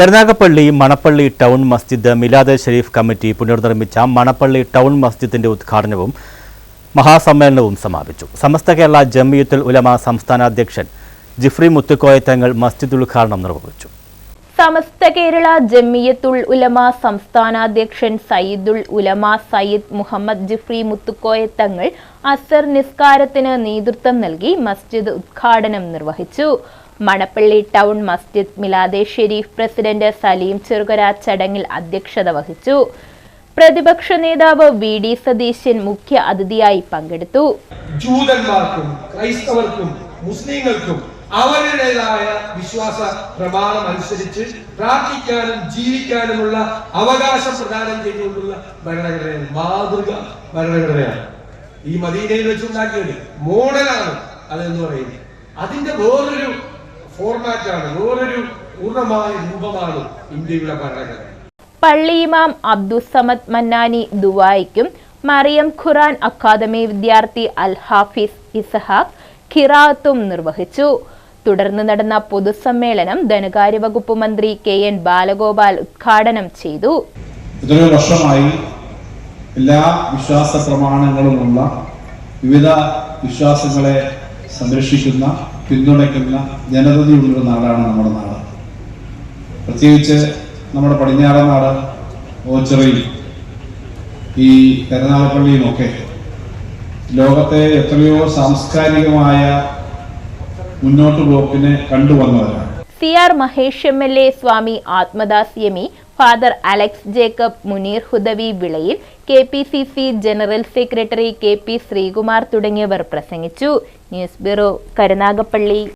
Karunagappally Manappally town മസ്ജിദ് Milad Sharif committee പുനർനിർമ്മിച്ച Manappally town മസ്ജിദിന്റെ ഉദ്ഘാടനവും മഹാസമ്മേളനവും സമാപിച്ചു. സമസ്ത കേരള ജമിയത്തുൽ ഉലമ സംസ്ഥാന അധ്യക്ഷൻ ജിഫ്രി മുത്തുക്കോയ തങ്ങൾ മസ്ജിദ് ഉദ്ഘാടനം നിർവഹിച്ചു. സമസ്ത കേരള ജമിയത്തുൽ ഉലമ സംസ്ഥാനാധ്യക്ഷൻ സയ്യിദുൽ ഉലമ സയ്യിദ് മുഹമ്മദ് ജിഫ്രി മുത്തുക്കോയ തങ്ങൾ അസർ നിസ്കാരത്തിന് നേതൃത്വം നൽകി മസ്ജിദ് ഉദ്ഘാടനം നിർവഹിച്ചു. മണപ്പള്ളി ടൗൺ മസ്ജിദ് മിലാദെ ഷെരീഫ് പ്രസിഡന്റ് സലീം ചെറുകര ചടങ്ങിൽ അധ്യക്ഷത വഹിച്ചു. പ്രതിപക്ഷ നേതാവ് വി ഡി സതീശൻ മുഖ്യ അതിഥിയായി പങ്കെടുത്തു. ജൂതന്മാർക്കും ക്രൈസ്തവർക്കും മുസ്ലിങ്ങൾക്കും അവരുടേതായ വിശ്വാസ പ്രമാണം അനുസരിച്ച് പ്രാർത്ഥിക്കാനും ജീവിക്കാനുമുള്ള അവകാശം പ്രദാനം ചെയ്തുകൊണ്ടുള്ള ഭരണഘടനയാണ് മാതൃക ഭരണഘടനയാണ്. ഈ മദീനയിൽ വെച്ചുണ്ടാക്കിയത് മോഡലാണ് അതെന്ന് പറയുന്നത്. അതിന്റെ വേറൊരു ഫോർമാറ്റാണ് വേറൊരു പൂർണമായ രൂപമാണ് ഇന്ത്യയുടെ ഭരണഘടന. പള്ളി ഇമാം അബ്ദുസമദ് മന്നാനി ദുവായിക്കും മറിയം ഖുറാൻ അക്കാദമി വിദ്യാർത്ഥി അൽ ഹാഫിസ് ഇസഹാഖ് ഖിറാത്തും നിർവഹിച്ചു. തുടർന്ന് നടന്ന പൊതുസമ്മേളനം ധനകാര്യ വകുപ്പ് മന്ത്രി കെ എൻ ബാലഗോപാൽ ഉദ്ഘാടനം ചെയ്തു. ഇത്രയോ വർഷമായി എല്ലാ വിശ്വാസ പ്രമാണങ്ങളുമുള്ള വിവിധ വിശ്വാസങ്ങളെ സംരക്ഷിക്കുന്ന പിന്തുണയ്ക്കുന്ന ജനതയുള്ളൊരു നാടാണ് നമ്മുടെ നാട്. പ്രത്യേകിച്ച് നമ്മുടെ പടിഞ്ഞാറൻ നാട് ഓച്ചിറയും ഈ കരുനാഗപ്പള്ളിയുമൊക്കെ ലോകത്തെ എത്രയോ സാംസ്കാരികമായ മുന്നോട്ട് പോക്കിനെ കണ്ടുവന്നവരാണ്. C R Mahesh M L A Swami Atmadas Yami father Alex Jacob Munir Hudawi Vilayil K P C C general secretary K P Sreekumar തുടങ്ങിയവർ പ്രസംഗിച്ചു. News bureau Karunagappally.